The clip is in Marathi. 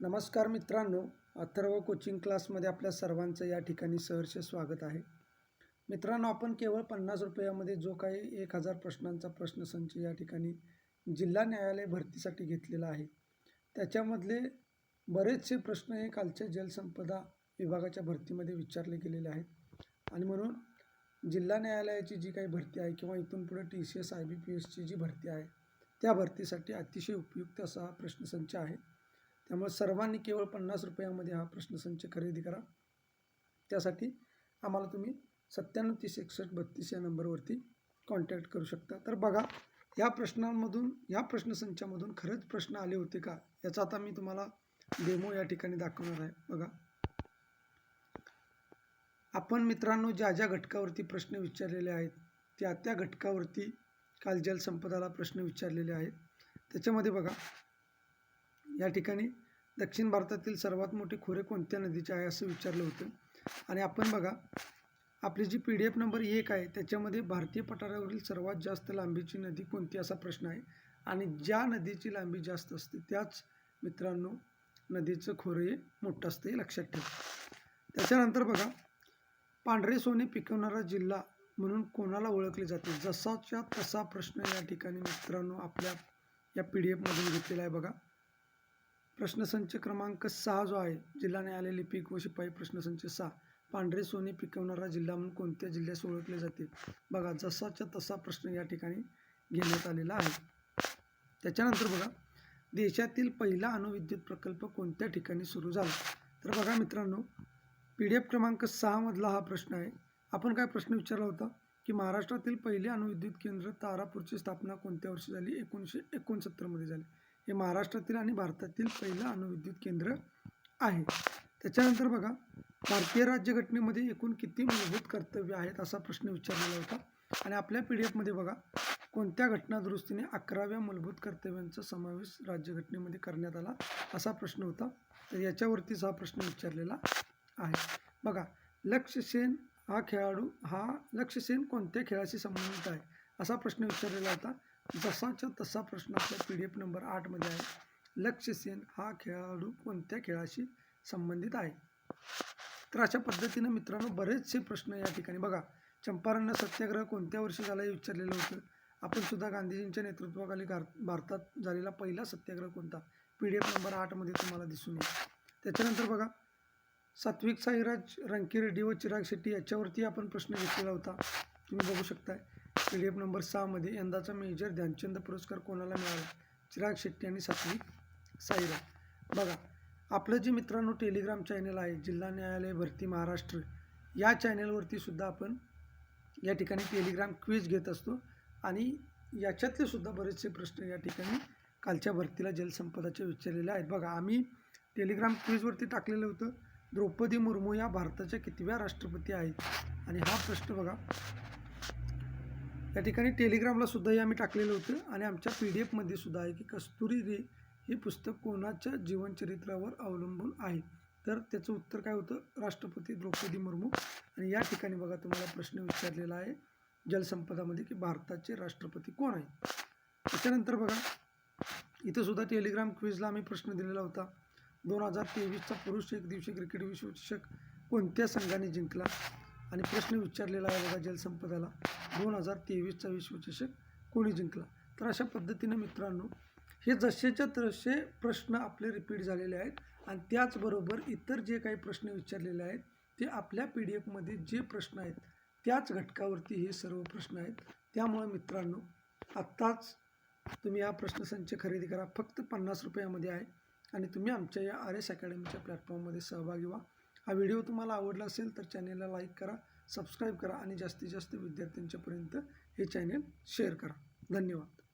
नमस्कार मित्रांनो अथर्व कोचिंग क्लासमध्ये आपल्या सर्वांचं या ठिकाणी सहर्ष स्वागत आहे. मित्रांनो आपण केवळ पन्नास रुपयामध्ये जो काही एक हजार प्रश्नांचा प्रश्नसंच या ठिकाणी जिल्हा न्यायालय भरतीसाठी घेतलेला आहे त्याच्यामधले बरेचसे प्रश्न हे कालच्या जलसंपदा विभागाच्या भरतीमध्ये विचारले गेलेले आहेत. आणि म्हणून जिल्हा न्यायालयाची जी काही भरती आहे किंवा इथून पुढे T C S I B P एसची जी भरती आहे त्या भरतीसाठी अतिशय उपयुक्त असा हा प्रश्नसंच आहे. त्यामुळे सर्वांनी केवळ पन्नास रुपयामध्ये हा प्रश्नसंच खरेदी करा. त्यासाठी आम्हाला तुम्ही सत्त्याण्णव तीस एकसष्ट बत्तीस या नंबरवरती कॉन्टॅक्ट करू शकता. तर बघा या प्रश्नांमधून या प्रश्नसंचामधून खरंच प्रश्न आले होते का? याचा आता मी तुम्हाला डेमो या ठिकाणी दाखवणार आहे. बघा. आपण मित्रांनो ज्या ज्या घटकावरती प्रश्न विचारलेले आहेत त्या त्या घटकावरती काल जलसंपदाला प्रश्न विचारलेले आहेत. त्याच्यामध्ये बघा या ठिकाणी दक्षिण भारतातील सर्वात मोठे खोरे कोणत्या नदीचे आहे असं विचारलं होतं. आणि आपण बघा आपली जी पी डी एफ नंबर एक आहे त्याच्यामध्ये भारतीय पठारावरील सर्वात जास्त लांबीची नदी कोणती असा प्रश्न आहे. आणि ज्या नदीची लांबी जास्त असते त्याच मित्रांनो नदीचं खोरं हे मोठं असतं हे लक्षात ठेवा. त्याच्यानंतर बघा पांढरे सोने पिकवणारा जिल्हा म्हणून कोणाला ओळखले जाते? जसाच्या तसा प्रश्न या ठिकाणी मित्रांनो आपल्या या पी डी एफमधून घेतलेला आहे बघा. प्रश्नसंच क्रमांक सहा जो आहे जिल्हा न्यायालय पीक व शिपाई प्रश्नसंच सहा. पांढरे सोने पिकवणारा जिल्हा म्हणून कोणत्या जिल्ह्यास ओळखले जाते? बघा जसाच्या तसा प्रश्न या ठिकाणी घेण्यात आलेला आहे. त्याच्यानंतर बघा देशातील पहिला अणुविद्युत प्रकल्प कोणत्या ठिकाणी सुरू झाला? तर बघा मित्रांनो पी डी एफ क्रमांक सहामधला हा प्रश्न आहे. आपण काय प्रश्न विचारला होता? की महाराष्ट्रातील पहिले अणुविद्युत केंद्र तारापूरची स्थापना कोणत्या वर्षी झाली? एकोणीसशे एकोणसत्तरमध्ये झाली. हे महाराष्ट्रातील आणि भारतातील पहिलं अणुविद्युत केंद्र आहे. त्याच्यानंतर बघा भारतीय राज्यघटनेमध्ये एकूण किती मूलभूत कर्तव्य आहेत असा प्रश्न विचारलेला होता. आणि आपल्या पी डी एफमध्ये बघा कोणत्या घटना दुरुस्तीने अकराव्या मूलभूत कर्तव्यांचा समावेश राज्यघटनेमध्ये करण्यात आला असा प्रश्न होता. तर याच्यावरतीच हा प्रश्न विचारलेला आहे. बघा लक्ष्यसेन हा खेळाडू हा लक्षसेन कोणत्या खेळाशी संबंधित आहे असा प्रश्न विचारलेला होता. जसाच्या तसा प्रश्न आपल्या पी डी एफ नंबर आठमध्ये आहे. लक्ष्य सेन हा खेळाडू कोणत्या खेळाशी संबंधित आहे? तर अशा पद्धतीनं मित्रांनो बरेचसे प्रश्न या ठिकाणी बघा. चंपारण सत्याग्रह कोणत्या वर्षी झाला हे विचारलेलं होतं? आपण सुद्धा गांधीजींच्या नेतृत्वाखाली गार भारतात झालेला पहिला सत्याग्रह कोणता? पी डी एफ नंबर आठमध्ये तुम्हाला दिसून येईल. त्याच्यानंतर बघा. सात्विक साईराज रंकी रेड्डी व चिराग शेट्टी याच्यावरती आपण प्रश्न घेतलेला होता. तुम्ही बघू शकताय. पी डी एफ नंबर सहामध्ये यंदाचा मेजर ध्यानचंद पुरस्कार कोणाला मिळाला? चिराग शेट्टी आणि सात्विक साईराम. बघा आपलं जे मित्रांनो टेलिग्राम चॅनल आहे जिल्हा न्यायालय भरती महाराष्ट्र या चॅनलवरती सुद्धा आपण या ठिकाणी टेलिग्राम क्विज घेत असतो आणि याच्यातले सुद्धा बरेचसे प्रश्न या ठिकाणी कालच्या भरतीला जलसंपदाचे विचारलेले आहेत. बघा आम्ही टेलिग्राम क्विजवरती टाकलेलं होतं द्रौपदी मुर्मू या भारताच्या कितव्या राष्ट्रपती आहेत? आणि हा प्रश्न बघा या ठिकाणी टेलिग्रामला सुद्धाही आम्ही टाकलेलं होतं आणि आमच्या पी डी एफमध्ये सुद्धा आहे की कस्तुरी रे हे पुस्तक कोणाच्या जीवनचरित्रावर अवलंबून आहे? तर त्याचं उत्तर काय होतं? राष्ट्रपती द्रौपदी मुर्मू. आणि या ठिकाणी बघा तुम्हाला प्रश्न विचारलेला आहे जलसंपदामध्ये की भारताचे राष्ट्रपती कोण आहे त्याच्यानंतर बघा इथं सुद्धा टेलिग्राम क्विजला आम्ही प्रश्न दिलेला होता. दोन हजार तेवीसचा पुरुष एक दिवशी क्रिकेट विश्वचषक कोणत्या संघाने जिंकला? आणि प्रश्न विचारलेला आहे बघा जलसंपदाला. दोन हजार तेवीसचा विश्वचषक कोणी जिंकला. तर अशा पद्धतीनं मित्रांनो हे जसेच्या तसे प्रश्न आपले रिपीट झालेले आहेत आणि त्याचबरोबर इतर जे काही प्रश्न विचारलेले आहेत ते आपल्या पी डी एफमध्ये जे प्रश्न आहेत त्याच घटकावरती हे सर्व प्रश्न आहेत. त्यामुळे मित्रांनो आत्ताच तुम्ही हा प्रश्नसंच खरेदी करा. फक्त पन्नास रुपयामध्ये आहे आणि तुम्ही आमच्या या आर एस अकॅडमीच्या प्लॅटफॉर्ममध्ये सहभागी व्हा. हा व्हिडिओ तुम्हाला आवडला असेल तर चॅनेलला लाईक करा. सबस्क्राईब करा आणि जास्तीत जास्त विद्यार्थ्यांच्यापर्यंत हे चॅनेल शेअर करा. धन्यवाद.